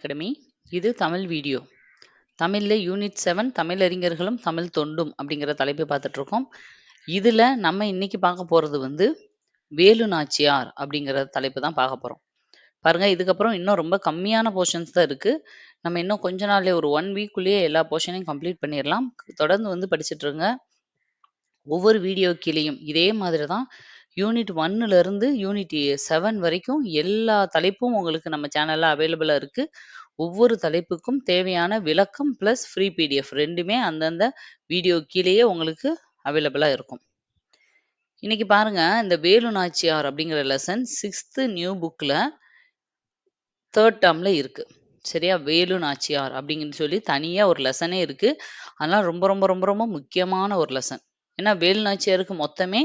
Academy. இது Tamil video. தமிழ்ல unit seven தமிழறிஞர்களும் தமிழ் தொண்டும் அப்படிங்கிற தலைப்பை பார்த்துட்டு இருக்கோம் இதில் நம்ம இன்னைக்கு பார்க்க போகிறது வந்து வேலு நாச்சியார் அப்படிங்கிற தலைப்பு தான் பார்க்க போகிறோம் பாருங்க இதுக்கப்புறம் இன்னும் ரொம்ப கம்மியான போர்ஷன்ஸ் தான் இருக்குது நம்ம இன்னும் கொஞ்ச நாள்லேயே ஒரு ஒன் வீக்குள்ளேயே எல்லா போர்ஷனையும் கம்ப்ளீட் பண்ணிடலாம். தொடர்ந்து வந்து படிச்சுட்ருங்க. ஒவ்வொரு வீடியோ கீழேயும் இதே மாதிரி தான் யூனிட் ஒன்னுல இருந்து யூனிட் செவன் வரைக்கும் எல்லா தலைப்பும் உங்களுக்கு நம்ம சேனல்ல அவைலபிளா இருக்கு. ஒவ்வொரு தலைப்புக்கும் தேவையான விளக்கம் ப்ளஸ் ஃப்ரீ பிடிஎஃப் ரெண்டுமே அந்தந்த வீடியோ கீழேயே உங்களுக்கு அவைலபிளா இருக்கும். இன்னைக்கு பாருங்க இந்த வேலு நாச்சியார் அப்படிங்கிற லெசன் சிக்ஸ்த்து நியூ புக்ல தேர்ட் டேர்ம்ல இருக்கு. சரியா? வேலு நாச்சியார் அப்படிங்கன்னு சொல்லி தனியா ஒரு லெசனே இருக்கு. அதெல்லாம் ரொம்ப ரொம்ப ரொம்ப ரொம்ப முக்கியமான ஒரு லெசன் ஏன்னா வேலு நாச்சியாருக்கு மொத்தமே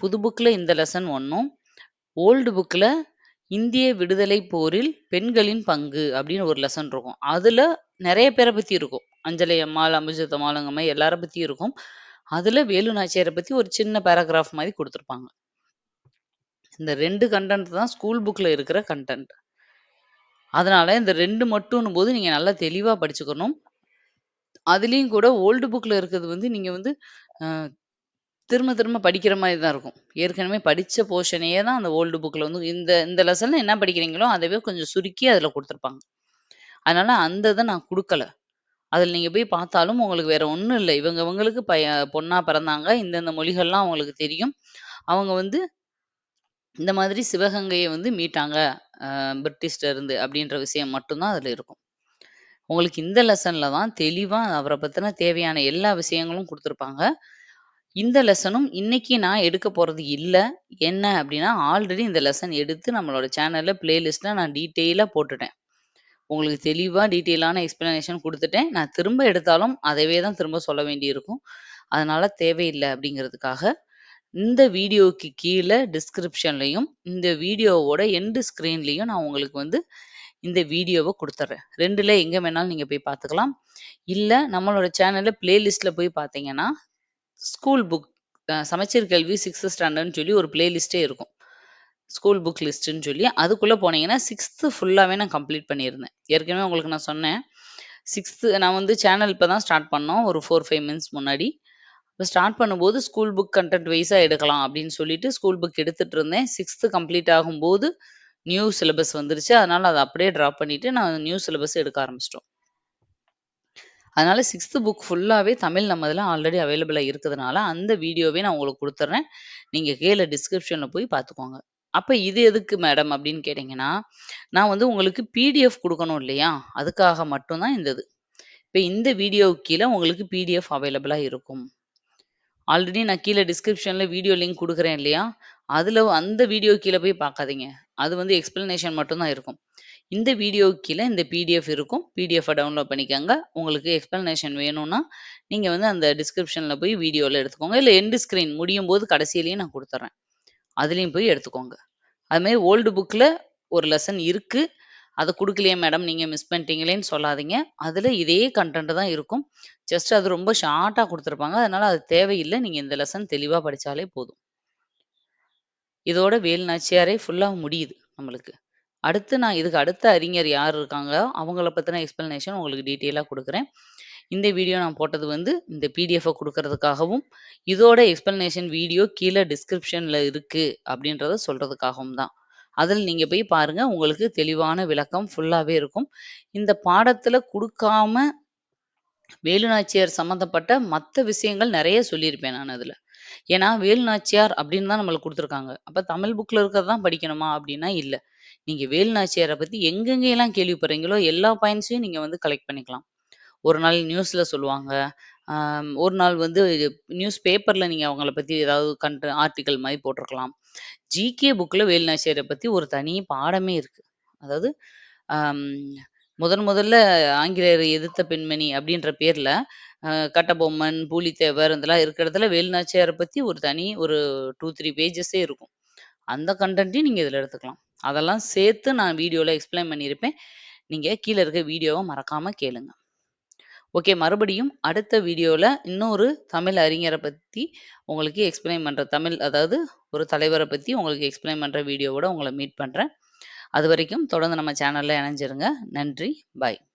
புது புக்ல இந்த லெசன் ஒன்றும் ஓல்டு புக்ல இந்திய விடுதலை போரில் பெண்களின் பங்கு அப்படின்னு ஒரு லெசன் இருக்கும். அதுல நிறைய பேரை பற்றி இருக்கும். அஞ்சலி அம்மாள் அம்புஜத் அம்மாளுங்க மாதிரி எல்லார பற்றியும் இருக்கும். அதுல வேலு நாச்சியாரை பத்தி ஒரு சின்ன பேராகிராஃப் மாதிரி கொடுத்துருப்பாங்க. இந்த ரெண்டு கண்டென்ட் தான் ஸ்கூல் புக்ல இருக்கிற கண்டென்ட் அதனால இந்த ரெண்டு மட்டும் போது நீங்க நல்லா தெளிவா படிச்சுக்கணும். அதுலயும் கூட ஓல்டு புக்ல இருக்கிறது வந்து நீங்க வந்து திரும்ப திரும்ப படிக்கிற மாதிரி தான் இருக்கும். ஏற்கனவே படிச்ச போர்ஷனையே தான் அந்த ஓல்டு புக்ல வந்து இந்த இந்த லெசன்ல என்ன படிக்கிறீங்களோ அதவே கொஞ்சம் சுருக்கி அதுல கொடுத்துருப்பாங்க. அதனால அந்த இதை நான் கொடுக்கல. அதில் நீங்க போய் பார்த்தாலும் உங்களுக்கு வேற ஒண்ணும் இல்லை. இவங்க இவங்களுக்கு பைய பொண்ணா பிறந்தாங்க. இந்தந்த மொழிகள்லாம் அவங்களுக்கு தெரியும். அவங்க வந்து இந்த மாதிரி சிவகங்கையை வந்து மீட்டாங்க. அஹ், பிரிட்டிஷ்ல இருந்து அப்படின்ற விஷயம் மட்டும்தான் அதுல இருக்கும். உங்களுக்கு இந்த லெசன்ல தான் தெளிவா அவரை பத்தின தேவையான எல்லா விஷயங்களும் கொடுத்துருப்பாங்க. இந்த லெசனும் இன்னைக்கு நான் எடுக்க போகிறது இல்லை. என்ன அப்படின்னா ஆல்ரெடி இந்த லெசன் எடுத்து நம்மளோட சேனலில் பிளேலிஸ்ட்டில் நான் டீட்டெயிலாக போட்டுட்டேன். உங்களுக்கு தெளிவாக டீட்டெயிலான எக்ஸ்பிளனேஷன் கொடுத்துட்டேன். நான் திரும்ப எடுத்தாலும் அதவே தான் திரும்ப சொல்ல வேண்டியிருக்கும். அதனால் தேவையில்லை அப்படிங்கிறதுக்காக இந்த வீடியோக்கு கீழே டிஸ்கிரிப்ஷன்லையும் இந்த வீடியோவோட எண்டு ஸ்க்ரீன்லையும் நான் உங்களுக்கு வந்து இந்த வீடியோவை கொடுத்துட்றேன் ரெண்டுல எங்கே வேணாலும் நீங்கள் போய் பார்த்துக்கலாம். இல்லை நம்மளோட சேனலில் பிளேலிஸ்ட்டில் போய் பார்த்தீங்கன்னா ஸ்கூல் புக் சமச்சீர் கல்வி சிக்ஸ்த் ஸ்டாண்டர்ட்னு சொல்லி ஒரு பிளேலிஸ்டே இருக்கும். ஸ்கூல் புக் லிஸ்ட்டுன்னு சொல்லி. அதுக்குள்ளே போனீங்கன்னா சிக்ஸ்த்து ஃபுல்லாகவே நான் கம்ப்ளீட் பண்ணியிருந்தேன். ஏற்கனவே உங்களுக்கு நான் சொன்னேன். சிக்ஸ்த்து நான் வந்து சேனல் இப்போ தான் ஸ்டார்ட் பண்ணோம். ஒரு ஃபோர் ஃபைவ் மினிட்ஸ் முன்னாடி. இப்போ ஸ்டார்ட் பண்ணும்போது ஸ்கூல் புக் கண்டென்ட் வைஸாக எடுக்கலாம் அப்படின்னு சொல்லிட்டு ஸ்கூல் புக் எடுத்துட்டு இருந்தேன். சிக்ஸ்த்து கம்ப்ளீட் ஆகும்போது நியூ சிலபஸ் வந்துருச்சு. அதனால அதை அப்படியே ட்ராப் பண்ணிட்டு நான் நியூ சிலபஸ் எடுக்க ஆரம்பிச்சிட்டோம். அதனால சிக்ஸ்த்து புக் ஃபுல்லாகவே தமிழ் நம்ம இதில் ஆல்ரெடி அவைலபிளாக இருக்கிறதுனால அந்த வீடியோவே நான் உங்களுக்கு கொடுத்துட்றேன் நீங்கள் கீழே டிஸ்கிரிப்ஷனில் போய் பார்த்துக்கோங்க. அப்போ இது எதுக்கு மேடம் அப்படின்னு கேட்டிங்கன்னா நான் வந்து உங்களுக்கு பிடிஎஃப் கொடுக்கணும் இல்லையா? அதுக்காக மட்டும்தான் இந்த இது. இப்போ இந்த வீடியோவுக்கு கீழே உங்களுக்கு பிடிஎஃப் அவைலபிளாக இருக்கும். ஆல்ரெடி நான் கீழே டிஸ்கிரிப்ஷனில் வீடியோ லிங்க் கொடுக்குறேன் இல்லையா? அதில் அந்த வீடியோ கீழே போய் பார்க்காதீங்க. அது வந்து எக்ஸ்பிளனேஷன் மட்டும்தான் இருக்கும். இந்த வீடியோவுக்கு கீழே இந்த பிடிஎஃப் இருக்கும். பிடிஎஃபை டவுன்லோட் பண்ணிக்கோங்க. உங்களுக்கு எக்ஸ்ப்ளனேஷன் வேணும்னா நீங்கள் வந்து அந்த டிஸ்கிரிப்ஷனில் போய் வீடியோவில் எடுத்துக்கோங்க. இல்லை எண்டு ஸ்க்ரீன் முடியும் போது கடைசியிலையும் நான் கொடுத்துட்றேன் அதுலேயும் போய் எடுத்துக்கோங்க. அதுமாதிரி ஓல்டு புக்கில் ஒரு லெசன் இருக்குது அதை கொடுக்கலையே மேடம் நீங்கள் மிஸ் பண்ணிட்டீங்களேன்னு சொல்லாதீங்க. அதில் இதே கண்டென்ட் தான் இருக்கும். ஜஸ்ட் அது ரொம்ப ஷார்ட்டாக கொடுத்துருப்பாங்க. அதனால் அது தேவையில்லை. நீங்கள் இந்த லெசன் தெளிவாக படித்தாலே போதும். இதோட வேல் நாச்சியாரே ஃபுல்லாக முடியுது நம்மளுக்கு. அடுத்து நான் இதுக்கு அடுத்த அறிஞர் யார் இருக்காங்களோ அவங்கள பற்றின எக்ஸ்பிளனேஷன் உங்களுக்கு டீட்டெயிலாக கொடுக்குறேன். இந்த வீடியோ நான் போட்டது வந்து இந்த பிடிஎஃபை கொடுக்கறதுக்காகவும் இதோட எக்ஸ்பிளனேஷன் வீடியோ கீழே டிஸ்கிரிப்ஷனில் இருக்குது அப்படின்றத சொல்கிறதுக்காகவும் தான். அதில் நீங்கள் போய் பாருங்க உங்களுக்கு தெளிவான விளக்கம் ஃபுல்லாகவே இருக்கும். இந்த பாடத்தில் கொடுக்காம வேலுநாச்சியார் சம்மந்தப்பட்ட மற்ற விஷயங்கள் நிறைய சொல்லியிருப்பேன் நான் அதில். ஏன்னா வேலுநாச்சியார் அப்படின்னு தான் நம்மளுக்கு கொடுத்துருக்காங்க. அப்போ தமிழ் புக்கில் இருக்கிறது தான் படிக்கணுமா அப்படின்னா இல்லை. நீங்க வேலுநாச்சியாரை பற்றி எங்கெங்கெல்லாம் கேள்விப்படுறீங்களோ எல்லா பாயிண்ட்ஸையும் நீங்கள் வந்து கலெக்ட் பண்ணிக்கலாம். ஒரு நாள் நியூஸ்ல சொல்லுவாங்க. ஆம், ஒரு நாள் வந்து நியூஸ் பேப்பர்ல நீங்க அவங்கள பத்தி ஏதாவது கண்டு ஆர்டிக்கல் மாதிரி போட்டிருக்கலாம். ஜிகே புக்ல வேலுநாச்சியாரை பத்தி ஒரு தனி பாடமே இருக்கு. அதாவது ஆம், முதன் முதல்ல ஆங்கிலேயரை எதிர்த்த பெண்மணி அப்படின்ற பேர்ல அஹ், கட்டபொம்மன் பூலித்தேவர் இதெல்லாம் இருக்கிற இடத்துல வேலுநாச்சியாரை பத்தி ஒரு தனி ஒரு டூ த்ரீ பேஜஸே இருக்கும். அந்த கண்டென்ட்டையும் நீங்க இதுல எடுத்துக்கலாம். அதெல்லாம் சேர்த்து நான் வீடியோவில் எக்ஸ்பிளைன் பண்ணியிருப்பேன் நீங்கள் கீழே இருக்க வீடியோவை மறக்காமல் கேளுங்க ஓகே மறுபடியும் அடுத்த வீடியோவில் இன்னொரு தமிழ் அறிஞரை பற்றி உங்களுக்கு எக்ஸ்பிளைன் பண்ணுற தமிழ் அதாவது ஒரு தலைவரை பற்றி உங்களுக்கு எக்ஸ்பிளைன் பண்ணுற வீடியோவோட உங்களை மீட் பண்ணுறேன் அது வரைக்கும் தொடர்ந்து நம்ம சேனலில் இணைஞ்சிருங்க. நன்றி. பாய்.